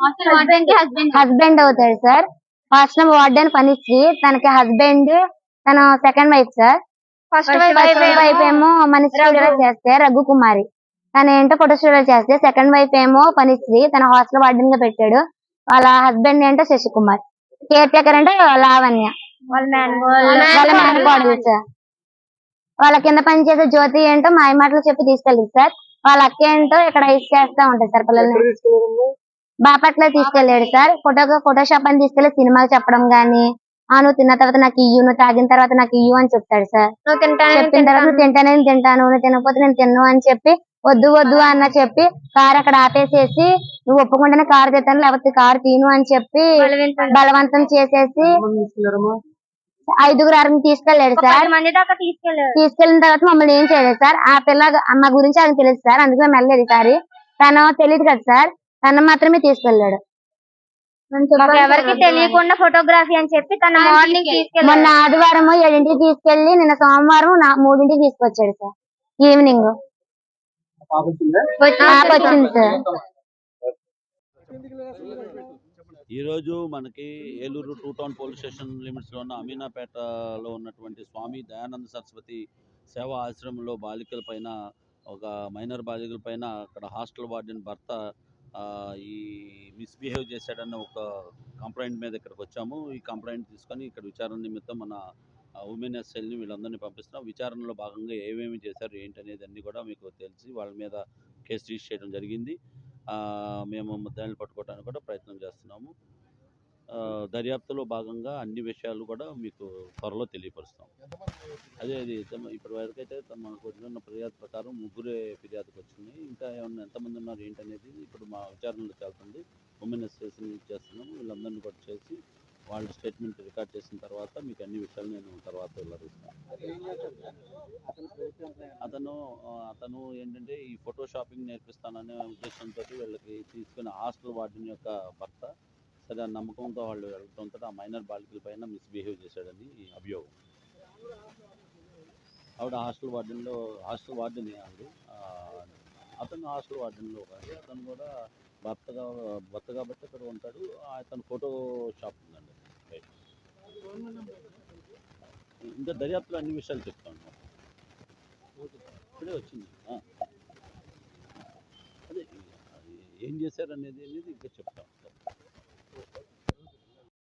Hostel? Husband అవుతాడు sir hostel warden Panisri తనకి husband తన second wife sir first wife ఏమో మన స్టూడియో చేస్తే రఘు కుమారి. తన ఏంటో ఫోటో స్టూడియో చేస్తే సెకండ్ వైఫ్ ఏమో పనిశ్రీ తన హాస్టల్ వార్డెన్గా పెట్టాడు. వాళ్ళ హస్బెండ్ ఏంటో శశికుమార్. కేర్ టేకర్ అంటే లావణ్య. వాళ్ళ మేనకోడలు సార్ వాళ్ళ కింద పనిచేసే జ్యోతి ఏంటో మాయ మాటలు చెప్పి తీసుకెళ్ళింది సార్. వాళ్ళ అక్క ఏంటో ఇక్కడ ఇస్ చేస్తా ఉంటుంది సార్ పిల్లల్ని? బాపట్ల తీసుకెళ్ళాడు సార్. ఫోటో ఫోటోషాప్ అని తీసుకెళ్ళి సినిమాకి చెప్పడం గానీ ఆ నువ్వు తిన్న తర్వాత నాకు ఇయ్యు నువ్వు తాగిన తర్వాత నాకు ఇయ్యు అని చెప్తాడు సార్. చెప్పిన తర్వాత నువ్వు తింటానే. నేను తింటాను నువ్వు తినకపోతే నేను తిన్ను అని చెప్పి వద్దు వద్దు అన్న చెప్పి కార్ అక్కడ ఆపేసేసి నువ్వు ఒప్పుకుంటేనే కారు తెస్తాను లేకపోతే కారు తీను అని చెప్పి బలవంతం. చేసేసి? ఐదుగురు ఆరుగురు తీసుకెళ్ళాడు సార్. మంది దాకా తీసుకెళ్ళారు తీసుకెళ్ళిన తర్వాత మమ్మల్ని ఏం చేయలేదు సార్. ఆ పిల్ల మా గురించి ఆయనకు తెలియదు సార్. అందుకే మేము వెళ్ళలేదు ఈసారి తను తెలియదు కదా సార్. తను మాత్రమే తీసుకెళ్ళాడు. మాకు ఎవరికి తెలియకుండా ఫోటోగ్రఫీ అని చెప్పి తన మార్నింగ్ మొన్న ఆదివారం ఏడింటికి తీసుకెళ్ళి నిన్న సోమవారం నా మూడింటికి తీసుకొచ్చాడు సార్. ఈవినింగ్. వచ్చింది? సార్. ఈరోజు మనకి Eluru two town police station లిమిట్స్లో ఉన్న అమీనాపేటలో ఉన్నటువంటి స్వామి దయానంద సరస్వతి సేవా ఆశ్రమంలో బాలికల పైన ఒక మైనర్ బాలికల పైన అక్కడ హాస్టల్ వార్డెన్ భర్త ఈ మిస్బిహేవ్ చేశాడన్న ఒక కంప్లైంట్ మీద ఇక్కడికి వచ్చాము. ఈ కంప్లైంట్ తీసుకొని ఇక్కడ విచారణ నిమిత్తం మన ఉమెన్ ఎస్ఎల్ని వీళ్ళందరినీ పంపిస్తున్నాం. విచారణలో భాగంగా ఏమేమి చేశారు ఏంటి అనేది అన్నీ కూడా మీకు తెలిసి వాళ్ళ మీద కేసు రిజిస్టర్ చేయడం జరిగింది. మేము ముద్దాయిలు పట్టుకోవడానికి కూడా ప్రయత్నం చేస్తున్నాము. దర్యాప్తులో భాగంగా అన్ని విషయాలు కూడా మీకు త్వరలో తెలియపరుస్తాం. అదే అది ఇప్పటి వరకు అయితే మనకు వచ్చిన ఫిర్యాదు ప్రకారం ముగ్గురే ఫిర్యాదుకు వచ్చినాయి. ఇంకా ఏమన్నా ఎంతమంది ఉన్నారు ఏంటనేది ఇప్పుడు మా విచారణలో చేస్తుంది ఉమెన్ అసోసియేషన్ చేస్తున్నాము. వీళ్ళందరినీ కూడా చేసి వాళ్ళ స్టేట్మెంట్ రికార్డ్ చేసిన తర్వాత మీకు అన్ని విషయాలు నేను తర్వాత వివరిస్తాను. అతను అతను ఏంటంటే ఈ ఫోటో షాపింగ్ నేర్పిస్తాననే ఉద్దేశంతో వీళ్ళకి తీసుకున్న హాస్టల్ వార్డెన్ యొక్క భర్త సరే ఆ నమ్మకంతో వాళ్ళు వెళ్ళడంతో ఆ మైనర్ బాలికల పైన మిస్బిహేవ్ చేశాడని అభియోగం. ఆవిడ హాస్టల్ వార్డెన్లో హాస్టల్ వార్డెన్ ఆవిడ. అతను హాస్టల్ వార్డెన్లో అతను కూడా భర్తగా భర్త కాబట్టి అక్కడ ఉంటాడు. అతను ఫోటో షాప్ ఇంకా దర్యాప్తులో అన్ని విషయాలు చెప్తాను. ఇప్పుడే వచ్చింది. అదే అది ఏం చేశారు అనేది అనేది ఇంకా చెప్తాం